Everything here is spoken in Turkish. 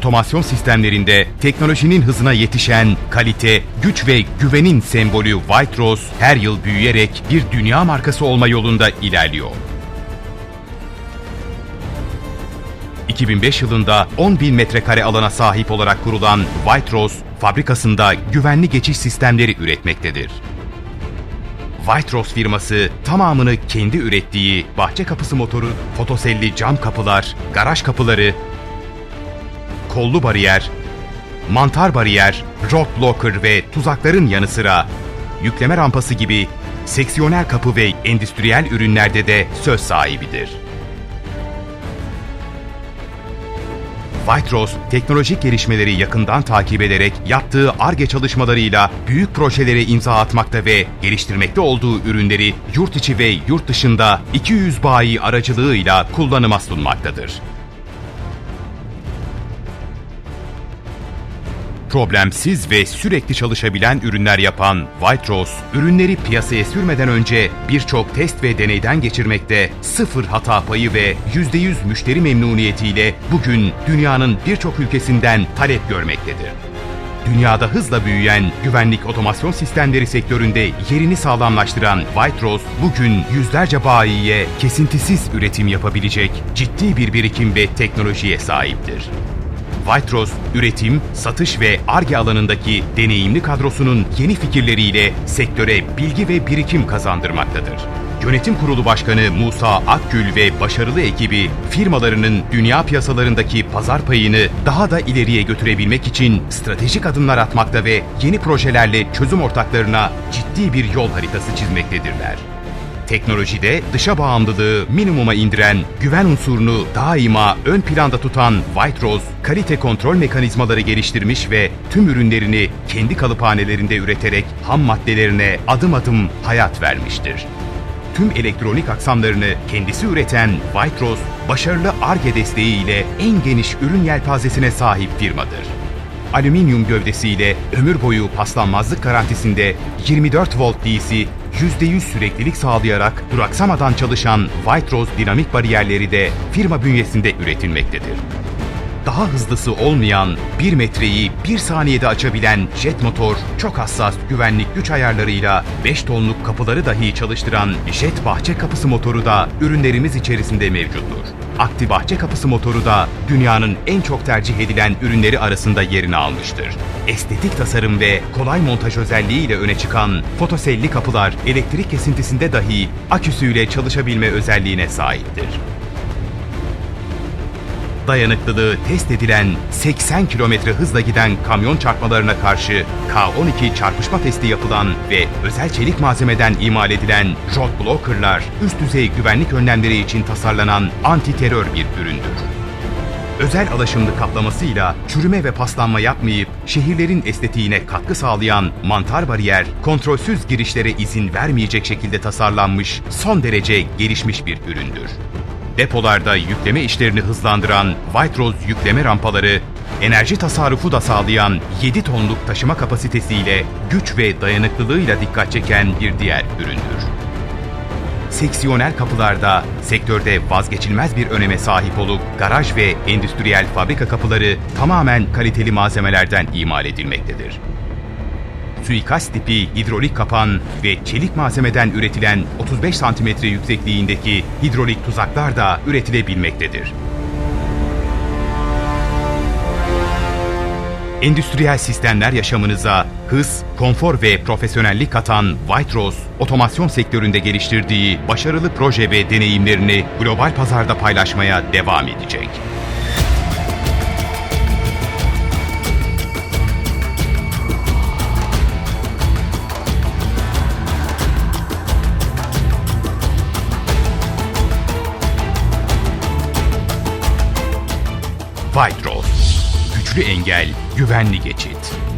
otomasyon sistemlerinde teknolojinin hızına yetişen kalite, güç ve güvenin sembolü White Rose her yıl büyüyerek bir dünya markası olma yolunda ilerliyor. 2005 yılında 10 bin metrekare alana sahip olarak kurulan White Rose, fabrikasında güvenli geçiş sistemleri üretmektedir. White Rose firması tamamını kendi ürettiği bahçe kapısı motoru, fotoselli cam kapılar, garaj kapıları, kollu bariyer, mantar bariyer, road blocker ve tuzakların yanı sıra yükleme rampası gibi seksiyonel kapı ve endüstriyel ürünlerde de söz sahibidir. White Rose, teknolojik gelişmeleri yakından takip ederek yaptığı ARGE çalışmalarıyla büyük projelere imza atmakta ve geliştirmekte olduğu ürünleri yurt içi ve yurt dışında 200 bayi aracılığıyla kullanıma sunmaktadır. Problemsiz ve sürekli çalışabilen ürünler yapan White Rose, ürünleri piyasaya sürmeden önce birçok test ve deneyden geçirmekte, sıfır hata payı ve %100 müşteri memnuniyetiyle bugün dünyanın birçok ülkesinden talep görmektedir. Dünyada hızla büyüyen güvenlik otomasyon sistemleri sektöründe yerini sağlamlaştıran White Rose bugün yüzlerce bayiye kesintisiz üretim yapabilecek ciddi bir birikim ve teknolojiye sahiptir. White Rose, üretim, satış ve ARGE alanındaki deneyimli kadrosunun yeni fikirleriyle sektöre bilgi ve birikim kazandırmaktadır. Yönetim Kurulu Başkanı Musa Akgül ve başarılı ekibi firmalarının dünya piyasalarındaki pazar payını daha da ileriye götürebilmek için stratejik adımlar atmakta ve yeni projelerle çözüm ortaklarına ciddi bir yol haritası çizmektedirler. Teknolojide dışa bağımlılığı minimuma indiren, güven unsurunu daima ön planda tutan White Rose, kalite kontrol mekanizmaları geliştirmiş ve tüm ürünlerini kendi kalıphanelerinde üreterek ham maddelerine adım adım hayat vermiştir. Tüm elektronik aksamlarını kendisi üreten White Rose, başarılı ARGE desteğiyle en geniş ürün yelpazesine sahip firmadır alüminyum gövdesiyle ömür boyu paslanmazlık garantisinde 24 volt DC, %100 süreklilik sağlayarak duraksamadan çalışan White Rose dinamik bariyerleri de firma bünyesinde üretilmektedir. Daha hızlısı olmayan 1 metreyi 1 saniyede açabilen jet motor, çok hassas güvenlik güç ayarlarıyla 5 tonluk kapıları dahi çalıştıran jet bahçe kapısı motoru da ürünlerimiz içerisinde mevcuttur. Akti bahçe kapısı motoru da dünyanın en çok tercih edilen ürünleri arasında yerini almıştır. Estetik tasarım ve kolay montaj özelliğiyle öne çıkan fotoselli kapılar elektrik kesintisinde dahi aküsüyle çalışabilme özelliğine sahiptir dayanıklılığı test edilen 80 kilometre hızla giden kamyon çarpmalarına karşı K12 çarpışma testi yapılan ve özel çelik malzemeden imal edilen road blocker'lar üst düzey güvenlik önlemleri için tasarlanan anti-terör bir üründür. Özel alaşımlı kaplamasıyla çürüme ve paslanma yapmayıp şehirlerin estetiğine katkı sağlayan mantar bariyer, kontrolsüz girişlere izin vermeyecek şekilde tasarlanmış son derece gelişmiş bir üründür. Depolarda yükleme işlerini hızlandıran White Rose yükleme rampaları, enerji tasarrufu da sağlayan 7 tonluk taşıma kapasitesiyle güç ve dayanıklılığıyla dikkat çeken bir diğer üründür. Seksiyonel kapılarda sektörde vazgeçilmez bir öneme sahip olup garaj ve endüstriyel fabrika kapıları tamamen kaliteli malzemelerden imal edilmektedir suikast tipi hidrolik kapan ve çelik malzemeden üretilen 35 cm yüksekliğindeki hidrolik tuzaklar da üretilebilmektedir. Endüstriyel sistemler yaşamınıza hız, konfor ve profesyonellik katan White Rose, otomasyon sektöründe geliştirdiği başarılı proje ve deneyimlerini global pazarda paylaşmaya devam edecek. White. Güçlü engel, güvenli geçit.